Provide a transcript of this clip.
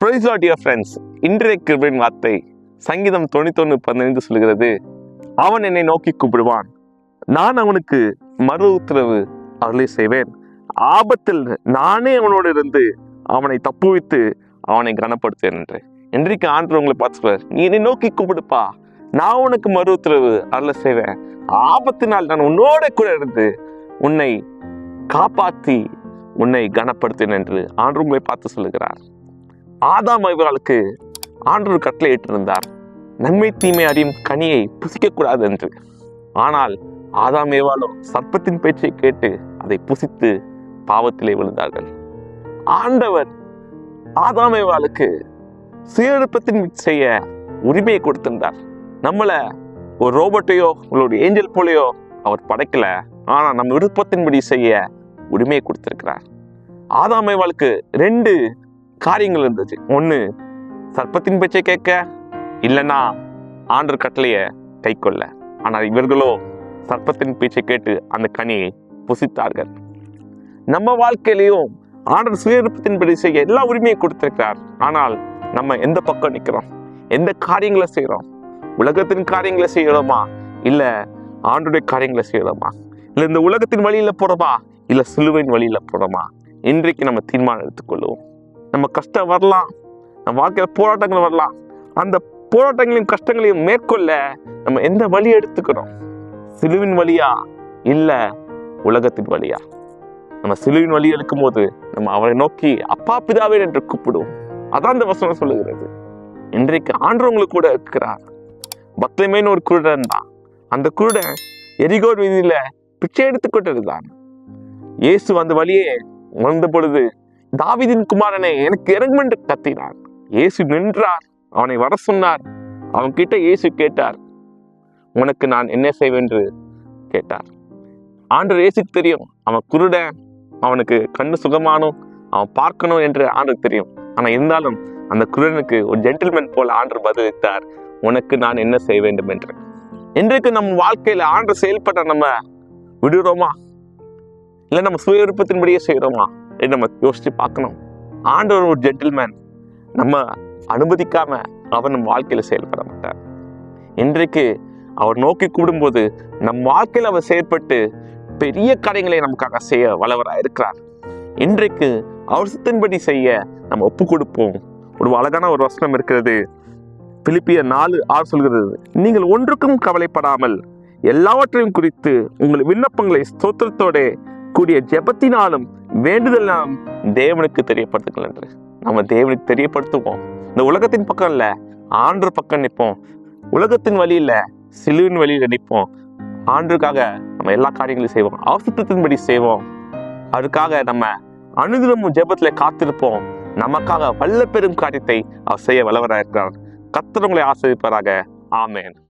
Price friends இன்றைய கிருபின் வார்த்தை சங்கீதம் தொண்ணூத்தொன்று பதினைந்து சொல்கிறது அவன் என்னை நோக்கி கூப்பிடுவான். நான் அவனுக்கு மறு உத்தரவு அருளை செய்வேன். ஆபத்தில் நானே அவனோடு இருந்து அவனை தப்புவித்து அவனை கனப்படுத்துவேன் என்று. இன்றைக்கு ஆண்டு உங்களை பார்த்து சொல்றார் நீ என்னை நோக்கி கூப்பிடுப்பா. நான் உனக்கு மறு உத்தரவு அருளை செய்வேன். ஆபத்தினால் நான் உன்னோட கூட இருந்து உன்னை காப்பாற்றி உன்னை கனப்படுத்தேன் என்று ஆண்டு உங்களை பார்த்து சொல்லுகிறார். ஆதாம் ஐவர்களுக்கு ஆண்டவர் கட்டளை இட்டிருந்தார் நன்மை தீமை அறியும் கனியை புசிக்கக்கூடாது என்று. ஆனால் ஆதாம் ஏவாலும் சர்ப்பத்தின் பேச்சை கேட்டு அதை புசித்து பாவத்திலே விழுந்தார்கள். ஆண்டவர் ஆதாம் ஏவாளுக்கு செய்ய உரிமையை கொடுத்திருந்தார். நம்மளை ஒரு ரோபோட்டையோ உங்களோட ஏஞ்சல் போலையோ அவர் படைக்கல. ஆனால் நம்ம விருப்பத்தின்படி செய்ய உரிமையை கொடுத்திருக்கிறார். ஆதாமேவாளுக்கு ரெண்டு காரியங்கள் இருந்துச்சு ஒன்று சர்ப்பத்தின் பேச்சை கேட்க இல்லைன்னா ஆண்டர் கட்டளையை கை கொள்ள ஆனால் இவர்களோ சர்ப்பத்தின் பேச்சை கேட்டு அந்த கனியை புசித்தார்கள். நம்ம வாழ்க்கையிலையும் ஆண்டர் சுயவிருப்பத்தின்படி செய்ய எல்லா உரிமையும் கொடுத்திருக்கிறார். ஆனால் நம்ம எந்த பக்கம் நிற்கிறோம்? எந்த காரியங்களை செய்கிறோம்? உலகத்தின் காரியங்களை செய்யணுமா இல்லை ஆண்டுடைய காரியங்களை செய்யணுமா இல்லை இந்த உலகத்தின் வழியில் போகிறோமா இல்லை சிலுவையின் வழியில் போகிறோமா இன்றைக்கு நம்ம தீர்மானம் எடுத்துக்கொள்வோம். நம்ம கஷ்டம் வரலாம். நம்ம வாழ்க்கையில் போராட்டங்கள் வரலாம். அந்த போராட்டங்களையும் கஷ்டங்களையும் மேற்கொள்ள நம்ம எந்த வழி எடுத்துக்கிறோம் சிலுவின் வழியா இல்லை உலகத்தின் வழியா? நம்ம சிலுவின் வழி எடுக்கும் போது நம்ம அவரை நோக்கி அப்பா பிதாவே என்று கூப்பிடுவோம். அதான் இந்த வசனம் சொல்லுகிறது. இன்றைக்கு ஆண்டவங்களுக்கு கூட இருக்கிறார். பக்தமேன்னு ஒரு குருடன் தான். அந்த குருடன் எரிகோர் வீதியில பிச்சை எடுத்துக்கொண்டது தான் இயேசு அந்த வழியே உணர்ந்த பொழுது தாவிதின் குமாரனை எனக்கு இறங்குமென்று கத்தினான் இயேசு நின்றார் அவனை வர சொன்னார். அவன் கிட்ட இயேசு கேட்டார் உனக்கு நான் என்ன செய்வேன்? என்று கேட்டார். ஆண்டு இயேசுக்கு தெரியும் அவன் குருடன் அவனுக்கு கண்ணு சுகமானும் அவன் பார்க்கணும் என்று ஆண்டுக்கு தெரியும். ஆனா இருந்தாலும் அந்த குருடனுக்கு ஒரு ஜென்டில்மேன் போல ஆண்டு பதிலளித்தார் உனக்கு நான் என்ன செய்ய வேண்டும்? என்று. இன்றைக்கு நம்ம வாழ்க்கையில ஆண்டு செயல்பட நம்ம விடுறோமா? இல்லை நம்ம சுய விருப்பத்தின்படியே செய்கிறோமா நம்ம யோசிச்சு பார்க்கணும். ஆண்டவர் ஒரு ஜென்டில்மேன் நம்ம அனுமதிக்காம அவர் நம்ம வாழ்க்கையில் செயல்பட மாட்டார். இன்றைக்கு அவர் நோக்கி கூடும்போது நம் வாழ்க்கையில் அவர் செயற்பட்டு பெரிய காரியங்களை நமக்காக செய்ய வளவராக இருக்கிறார். இன்றைக்கு அவர் சித்தன்படி செய்ய நம்ம ஒப்பு கொடுப்போம். ஒரு அழகான ஒரு வசனம் இருக்கிறது. பிலிப்பிய நாலு ஆறு சொல்கிறது நீங்கள் ஒன்றுக்கும் கவலைப்படாமல் எல்லாவற்றையும் குறித்து உங்கள் விண்ணப்பங்களை ஸ்தோத்திரத்தோட கூடிய ஜெபத்தினாலும் வேண்டுதல் நாம் தேவனுக்கு தெரியப்படுத்துங்கள் என்று. நம்ம தேவனுக்கு தெரியப்படுத்துவோம். இந்த உலகத்தின் பக்கம் இல்ல ஆண்டு பக்கம் நிற்போம். உலகத்தின் வழியில சிலுவின் வழியில நிற்போம். ஆண்டுக்காக நம்ம எல்லா காரியங்களையும் செய்வோம். அவசரத்தின்படி செய்வோம். அதுக்காக நம்ம அனுதினமும் ஜெபத்தில் காத்திருப்போம். நமக்காக வல்ல பெரும் காரியத்தை அவர் செய்ய வல்லவராக இருக்கிறார் கத்திரங்களை ஆசிரியப்பாராக ஆமேன்.